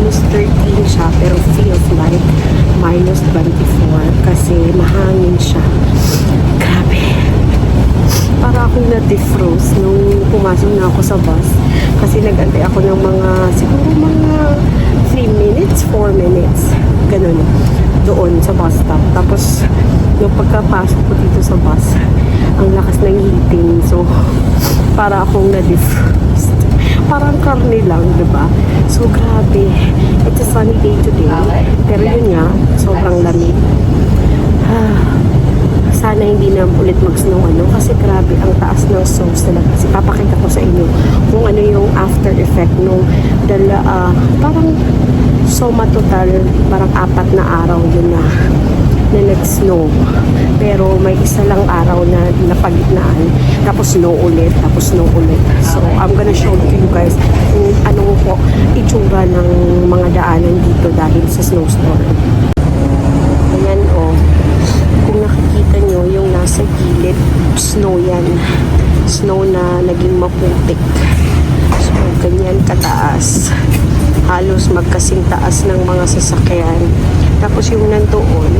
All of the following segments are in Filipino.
minus 13 siya pero feels like minus 24 kasi mahangin siya. Grabe. Para akong na-defrost nung pumasok na ako sa bus kasi nag-antay ako ng mga siguro mga 3 minutes, 4 minutes. Ganun. Doon sa bus stop. Tapos yung pagkapasok ko dito sa bus, ang lakas ng heating. So, para akong na-defrost. Parang karne lang, di ba? So, grabe. It's a sunny day today. Pero yun nga, sobrang lamig. Ah, sana hindi na ulit mag-snow ano kasi grabe ang taas ng snows talaga kasi papakita ko sa inyo kung ano yung after effect nung dala, ah, parang soma total parang apat na araw yun na na nag-snow. Pero may isa lang araw na napagitnaan. Tapos snow ulit, tapos snow ulit. So, I'm gonna show to you guys kung ano po itsura ng mga daanan dito dahil sa snowstorm. Ayan o. Kung nakikita nyo, yung nasa gilid, snow yan. Snow na naging maputik. So, ganyan kataas. Halos magkasing taas ng mga sasakyan. Tapos yung nandoon,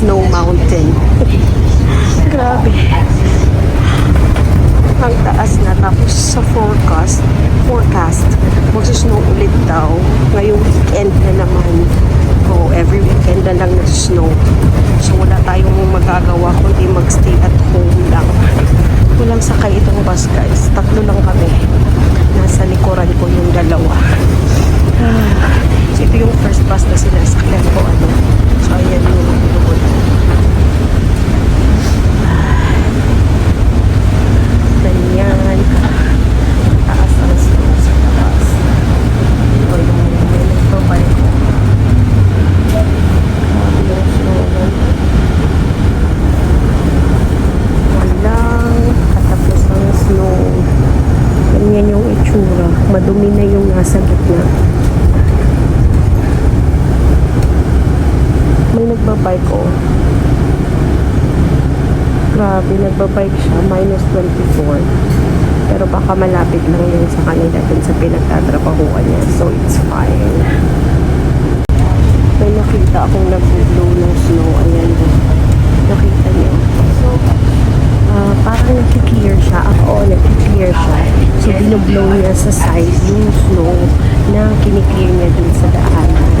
Snow Mountain. Grabe. Ang taas na. Tapos sa forecast, forecast, magsusnow ulit daw. Ngayong weekend na naman. O, every weekend na lang nag-snow. So, wala tayong magagawa kundi magstay at home lang. Walang sakay itong bus, guys. Tatlo lang kami. Nasa likuran ko yung dalawa. Ah, so, ito yung first bus na sinasakyan ko. Ano. So, ayan yung doon. Ganyan. Taas ang snow sa taas. Ito yung may nagpapay ko. Grabe yung snow nun. Walang katapos ang snow. Ganyan yung itsura. Madumi na yung nasa gitna. May nagbabike oh. Grabe, nagbabike siya. Minus 24. Pero baka malapit lang yun sa kanila dun sa pinagtatrabahuan niya. So, it's fine. May nakita akong nag-blow ng snow. Ayan. oh. Nakita niyo. So, ah, parang nag-clear siya. Ah, Oo, nag-clear siya. So, binublow niya sa side yung snow na kiniklear niya dun sa daanan.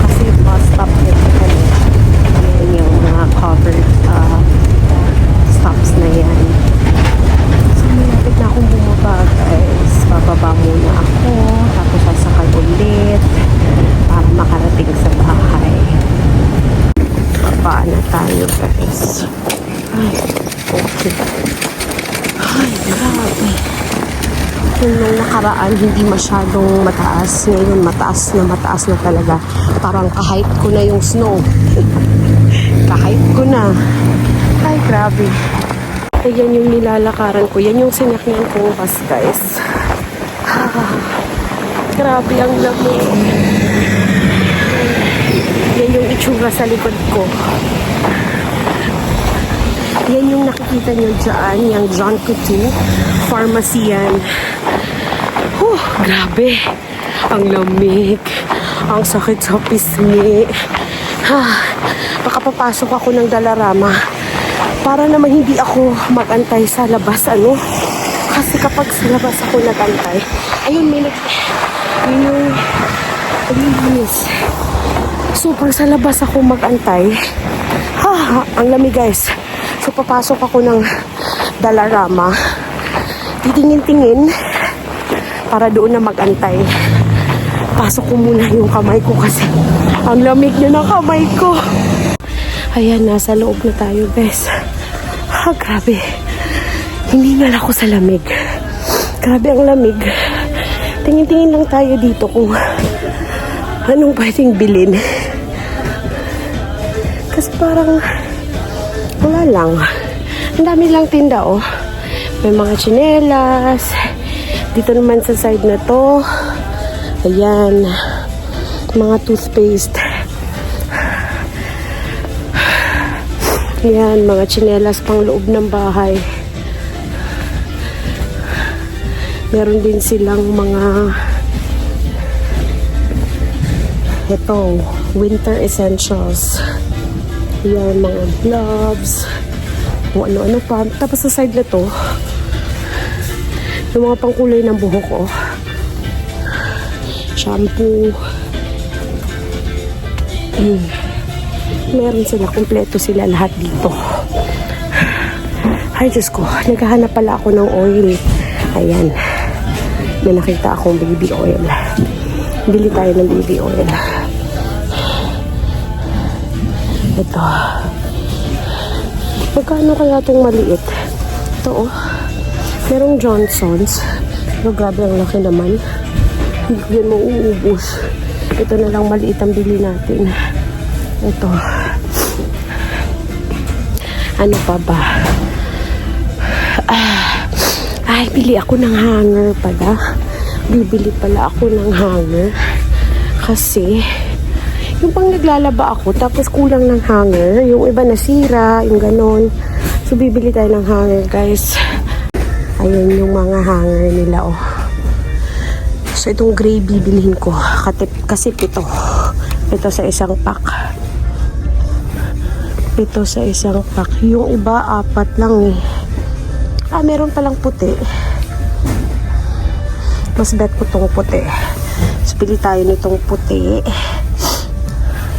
Kasi bus stop niya sa kanila. Ayan yung mga covered ah, stops na yan. So, malapit na akong bumaba, guys. Bababa muna ako, tapos sasakay ulit para makarating sa bahay. Baba na tayo, guys. Ay, okay. Ay, grabe. Yung nung nakaraan, hindi masyadong mataas. Ngayon, mataas na mataas na talaga. Parang kahit ko na yung snow. Kahit ko na. Ay, grabe. Ayan yung nilalakaran ko. Yan yung sinakyan kong bus, guys. Ah, grabe ang lamig. Yan yung itsura sa likod ko. Yan yung nakikita nyo dyan, yung John Coutu Pharmacy yan. Huh, grabe. Ang lamig. Ang sakit sa pisngi. Ha, baka papasok ako ng dalarama para naman hindi ako magantay sa labas, ano? Kasi kapag sa labas ako nagantay, ayun, may nag... Yun yung... Naglilinis. Super sa labas ako magantay. Ha, ang lamig guys. So papasok ako ng dalarama. Titingin-tingin para doon na magantay. Pasok ko muna yung kamay ko kasi ang lamig na ng kamay ko. Ayan, nasa loob na tayo, guys. Ha, grabe. Hindi na ako sa lamig. Grabe ang lamig. Tingin-tingin lang tayo dito kung anong pwedeng bilhin. Kasi parang wala lang. Ang dami lang tinda, oh. May mga tsinelas. Dito naman sa side na to. Ayan. Mga toothpaste. Ayan, mga tsinelas pang loob ng bahay. Meron din silang mga ito, winter essentials. Yan, mga gloves, kung ano-ano pa. Tapos sa side na to, yung mga pangkulay ng buhok ko. Shampoo. Mm. Meron sila, kumpleto sila lahat dito. Ay, Diyos ko, naghahanap pala ako ng oil. Ayan. May nakita akong baby oil. Bili tayo ng baby oil. Ito. Magkano kaya itong maliit? Ito, oh. Merong Johnson's. Pero grabe ang laki naman. Hindi yan mauubos. Ito na lang maliit ang bili natin. Ito. Ano pa ba? Ah, ay, bili ako ng hanger pala. Bibili pala ako ng hanger. Kasi, yung pang naglalaba ako, tapos kulang ng hanger. Yung iba nasira, yung ganon. So, bibili tayo ng hanger, guys. Ayun yung mga hanger nila, oh. So, itong gray bibilihin ko. Katip, kasi pito. Ito sa isang pack. Pito sa isang pack. Yung iba, apat lang eh. Ah, meron palang puti. Mas bet ko tong puti. So, pili tayo nitong puti.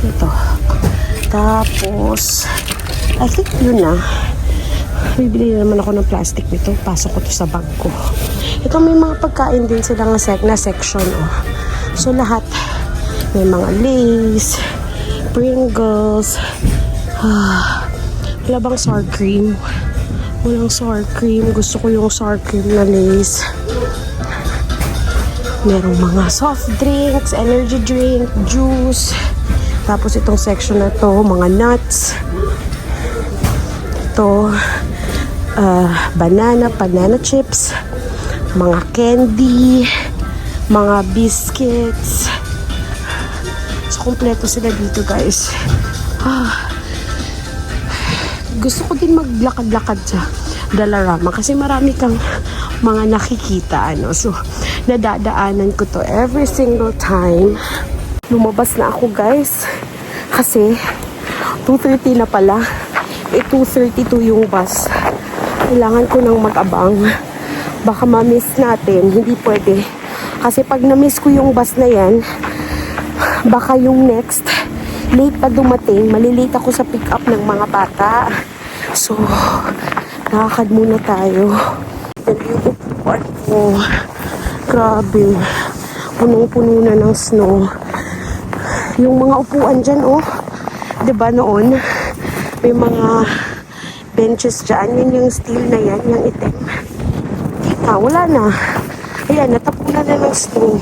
Ito. Tapos, I think yun na. Bibili na naman ako ng plastic nito. Pasok ko to sa bag ko. Ito may mga pagkain din sila nga sec na section. Oh. So, lahat. May mga Lays, Pringles, ah, wala bang sour cream? Walang sour cream. Gusto ko yung sour cream na Lays. Merong mga soft drinks, energy drink, juice. Tapos itong section na to, mga nuts. Ito, ah, banana, banana chips, mga candy, mga biscuits. So, kompleto sila dito, guys. Ah, gusto ko din maglakad-lakad sa Dalarama kasi marami kang mga nakikita ano. So, nadadaanan ko to every single time. Lumabas na ako guys kasi 2.30 na pala. Eh, 2.32 yung bus. Kailangan ko nang mag-abang. Baka ma-miss natin. Hindi pwede. Kasi pag na-miss ko yung bus na yan, baka yung next late pa dumating, malilate ako sa pick up ng mga bata. So, nakakad muna tayo. Yan yung upuan ko. Grabe. Punong-puno na ng snow. Yung mga upuan dyan, oh. ba noon? May mga benches dyan. Yan yung steel na yan, yung itim. Kita, wala na. Ayan, natapunan na ng snow.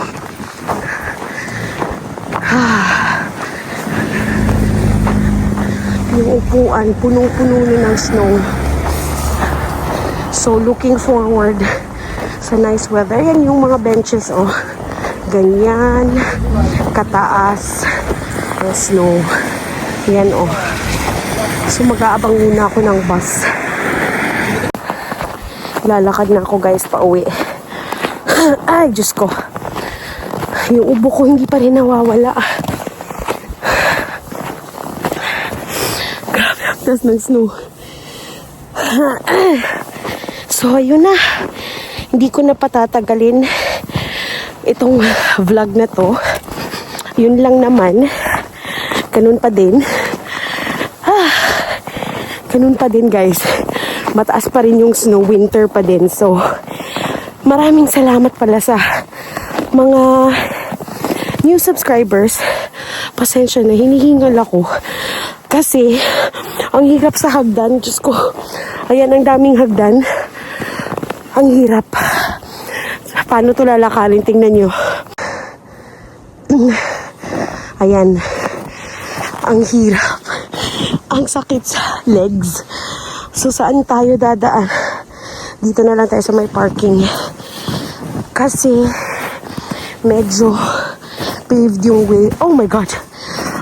yung upuan, punong-puno na ng snow. So, looking forward sa nice weather. Yan yung mga benches, oh. Ganyan, kataas, ang snow. Yan, oh. So, mag-aabang muna ako ng bus. Lalakad na ako, guys, pa uwi. Ay, Diyos ko. Yung ubo ko hindi pa rin nawawala. Tapos ng snow. So, ayun na. Hindi ko na patatagalin itong vlog na to. Yun lang naman. Ganun pa din. Ah, ganun pa din, guys. Mataas pa rin yung snow. Winter pa din. So, maraming salamat pala sa mga new subscribers. Pasensya na, hinihingal ako. Kasi, ang hirap sa hagdan. Diyos ko, ayan ang daming hagdan. Ang hirap. Paano to lalakarin? Tingnan nyo. Ayan. Ang hirap. Ang sakit sa legs. So, saan tayo dadaan? Dito na lang tayo sa may parking. Kasi, medyo paved yung way. Oh my God.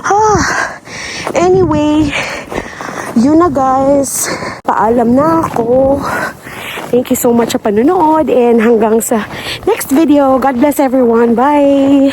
Ah. Anyway, yun na guys. Paalam na ako. Thank you so much sa panonood and hanggang sa next video. God bless everyone. Bye!